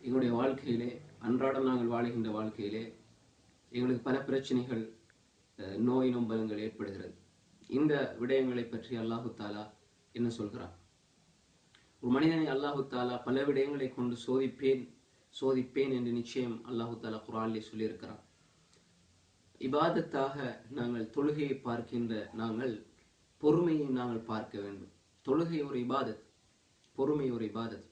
எங்களுடைய வாழ்க்கையிலே அன்றாடம் நாங்கள் வாழுகின்ற வாழ்க்கையிலே எங்களுக்கு பல பிரச்சனைகள் நோய் நொம்பலங்கள் ஏற்படுகிறது. இந்த விடயங்களை பற்றி அல்லாஹு தாலா என்ன சொல்கிறான்? ஒரு மனிதனை அல்லாஹு தாலா பல விடயங்களை கொண்டு சோதிப்பேன் சோதிப்பேன் என்று நிச்சயம் அல்லாஹு தாலா குரானிலே சொல்லியிருக்கிறான். இபாதத்தாக நாங்கள் தொழுகையை பார்க்கின்ற நாங்கள் பொறுமையை நாங்கள் பார்க்க வேண்டும். தொழுகை ஒரு இபாதத். பொறுமை ஒரு இபாதத்.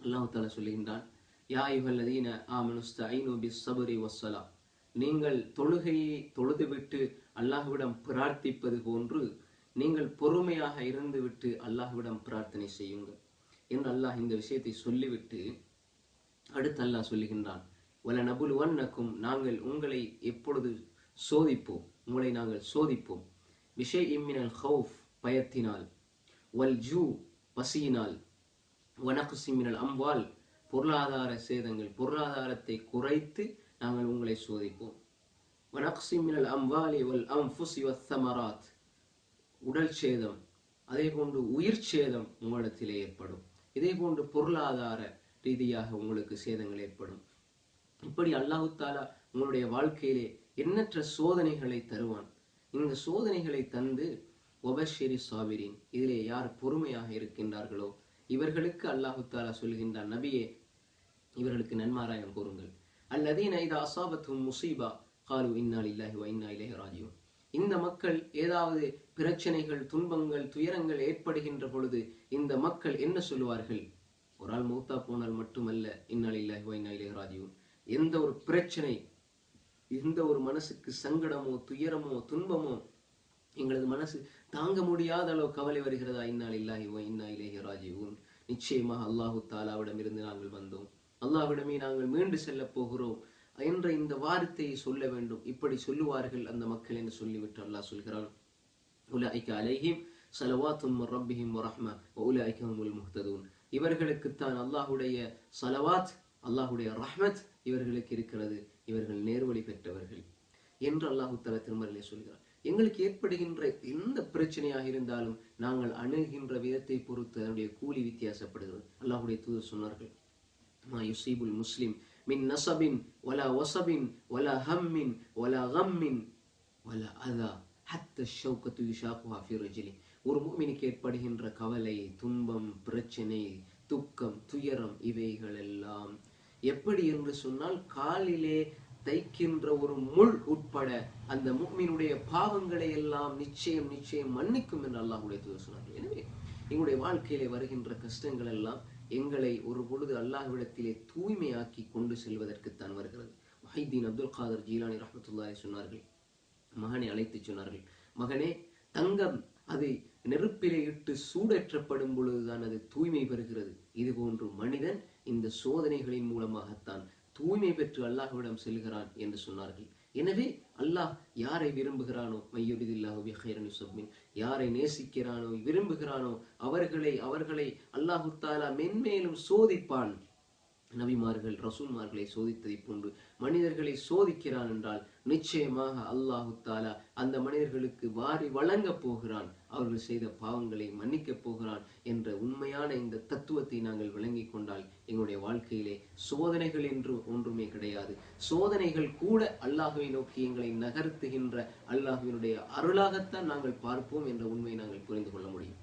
அல்லாஹ் தாலா சொல்லுகின்றான் யா யுகல்லதீன ஆமனுஸ்தஈனு பிஸ்ஸப்ரி வஸ்ஸலா நீங்கள் தொழுகையை தொழுதுவிட்டு அல்லாஹ்விடம் பிரார்த்திப்பது போன்று நீங்கள் பொறுமையாக இருந்துவிட்டு அல்லாஹுவிடம் பிரார்த்தனை செய்யுங்கள் என்று அல்லாஹ் இந்த விஷயத்தை சொல்லிவிட்டு அடுத்து அல்லாஹ் சொல்லுகின்றான் வல நபுலுவன்னக்கும் நாங்கள் உங்களை எப்பொழுது சோதிப்போம்? உங்களை நாங்கள் சோதிப்போம். விஷய் இம்மினல் ஹவுஃப் பயத்தினால். வல் ஜூ பசியினால் வனகுசி மினல் அம்வால் பொருளாதார சேதங்கள் பொருளாதாரத்தை குறைத்து நாங்கள் உங்களை சோதிப்போம். வனகுசி மினல் அம்வாலி வல் அம்ஃபுசி வத்தமராத். உடல் சேதம் அதே போன்று உயிர் சேதம் உங்களிடத்திலே ஏற்படும். இதே போன்று பொருளாதார ரீதியாக உங்களுக்கு சேதங்கள் ஏற்படும். இப்படி அல்லாஹு தாலா உங்களுடைய வாழ்க்கையிலே எண்ணற்ற சோதனைகளை தருவான். இந்த சோதனைகளை தந்து ஒபஷெரி சாபிரின் இதிலே யார் பொறுமையாக இருக்கின்றார்களோ இவர்களுக்கு அல்லாஹு தாலா நபியே இவர்களுக்கு நன்மாராயம் கூறுங்கள். அல்லதீன இது அசாபத்தும் முசீபா காலு இன்னா லில்லாஹி வ இன்னா இந்த மக்கள் ஏதாவது பிரச்சனைகள் துன்பங்கள் துயரங்கள் ஏற்படுகின்ற பொழுது இந்த மக்கள் என்ன சொல்லுவார்கள்? ஒரு ஆள் மூத்தா போனால் மட்டுமல்ல இன்னால் இல்லாஹி வ இன்னா எந்த ஒரு பிரச்சனை எந்த ஒரு மனசுக்கு சங்கடமோ துயரமோ துன்பமோ எங்களது மனசு தாங்க முடியாத அளவு கவலை வருகிறதா? இன்னால் இல்லாஹி வ இன்னா நிச்சயமாக அல்லாஹு தாலாவிடம் இருந்து நாங்கள் வந்தோம். அல்லாஹ்விடமே நாங்கள் மீண்டு செல்ல போகிறோம் என்ற இந்த வார்த்தையை சொல்ல வேண்டும். இப்படி சொல்லுவார்கள் அந்த மக்கள் என்று சொல்லிவிட்டு அல்லாஹ் சொல்கிறான். உலாய்க்க அலைஹிம் சலவாத்தும் ரப்பிஹிம் வரஹ்ம உலாய்க்க ஹுமுல் முஹ்ததூன். இவர்களுக்குத்தான் அல்லாஹுடைய சலவாத் அல்லாஹுடைய ரஹ்மத் இவர்களுக்கு இருக்கிறது. இவர்கள் நேர்வழி பெற்றவர்கள் என்று அல்லாஹு தலா திருமறையிலே சொல்கிறார் எங்களுக்கு ஏற்படுகின்ற எந்த பிரச்சனையாக இருந்தாலும் நாங்கள் அணுகின்ற விதத்தை பொறுத்து அதனுடைய கூலி வித்தியாசப்படுகிறது. அல்லாஹுடைய தூதர் சொன்னார்கள் மா யுசீபுல் முஸ்லிம் மின் நசபின் வலா ஒசபின் வலா ஹம்மின் வலா ஹம்மின் வலா அதா ஹத்த ஷௌகத்து யுஷாக்குஹா ஃபிரஜிலி ஒரு மூமினுக்கு ஏற்படுகின்ற கவலை துன்பம் பிரச்சனை துக்கம் துயரம் இவைகள் எல்லாம் எப்படி என்று சொன்னால் காலிலே தைக்கின்ற ஒரு முள் உட்பட அந்த முக்மீனுடைய பாவங்களை எல்லாம் நிச்சயம் நிச்சயம் மன்னிக்கும் என்று அல்லாஹுடைய தூதர் சொன்னார்கள். எனவே எங்களுடைய வாழ்க்கையிலே வருகின்ற கஷ்டங்கள் எல்லாம் எங்களை ஒரு பொழுது அல்லாஹ்விடத்திலே தூய்மையாக்கி கொண்டு செல்வதற்குத்தான் வருகிறது. மஹிதீன் அப்துல் காதர் ஜீலானி ரஹமத்துல்லாய் சொன்னார்கள் மகனை அழைத்து சொன்னார்கள் மகனே தங்கம் அது நெருப்பிலே இட்டு சூடேற்றப்படும் பொழுதுதான் அது தூய்மை பெறுகிறது. இதுபோன்று மனிதன் இந்த சோதனைகளின் மூலமாகத்தான் தூய்மை பெற்று அல்லாஹுவிடம் செல்கிறான் என்று சொன்னார்கள். எனவே அல்லாஹ் யாரை விரும்புகிறானோ மையுரிதில்லாஹு பிஹைரன் யுசப்மின் யாரை நேசிக்கிறானோ விரும்புகிறானோ அவர்களை அவர்களை அல்லாஹு தாலா மென்மேலும் சோதிப்பான். நபிமார்கள் ரசூல்மார்களை சோதித்ததை போன்று மனிதர்களை சோதிக்கிறான் என்றால் நிச்சயமாக அல்லாஹு தாலா அந்த மனிதர்களுக்கு வாரி வழங்கப் போகிறான். அவர்கள் செய்த பாவங்களை மன்னிக்கப் போகிறான் என்ற உண்மையான இந்த தத்துவத்தை நாங்கள் விளங்கிக் கொண்டால் எங்களுடைய வாழ்க்கையிலே சோதனைகள் என்று ஒன்றுமே கிடையாது. சோதனைகள் கூட அல்லாஹுவை நோக்கி எங்களை நகர்த்துகின்ற அல்லாஹுவினுடைய அருளாகத்தான் நாங்கள் பார்ப்போம் என்ற உண்மையை நாங்கள் புரிந்து கொள்ள முடியும்.